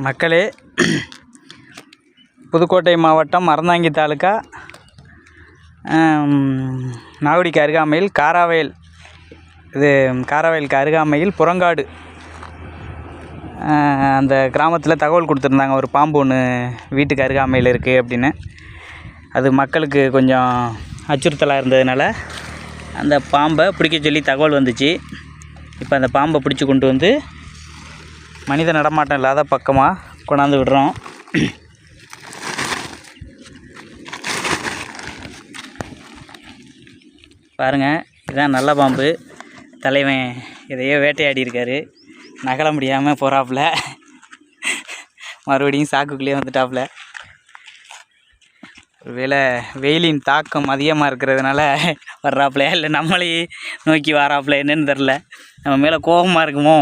மக்களே புதுக்கோட்டை மாவட்டம் மரந்தாங்கி தாலுக்கா நாகுடிக்கு அருகாமையில் காராவயல் இது காராவயலுக்கு அருகாமையில் புறங்காடு. அந்த கிராமத்தில் தகவல் கொடுத்துருந்தாங்க. ஒரு பாம்பு ஒன்று வீட்டுக்கு அருகாமையில் இருக்குது அப்படின்னு. அது மக்களுக்கு கொஞ்சம் அச்சுறுத்தலாக இருந்ததுனால அந்த பாம்பை பிடிக்க சொல்லி தகவல் வந்துச்சு. இப்போ அந்த பாம்பை பிடிச்சி கொண்டு வந்து மனித நடமாட்டம் இல்லாத பக்கமாக கொண்டாந்து விடுறோம். பாருங்கள் இதுதான் நல்ல பாம்பு. தலைவன் எதையோ வேட்டையாடி இருக்காரு நகல முடியாமல் போகிறாப்புல மறுபடியும் சாக்குக்குள்ளேயே வந்துட்டாப்புல. ஒருவேளை வெயிலின் தாக்கம் அதிகமாக இருக்கிறதுனால வர்றாப்புலையா? இல்லை நம்மளையே நோக்கி வராப்புல என்னன்னு தெரில நம்ம மேலே கோபமாக இருக்குமோ?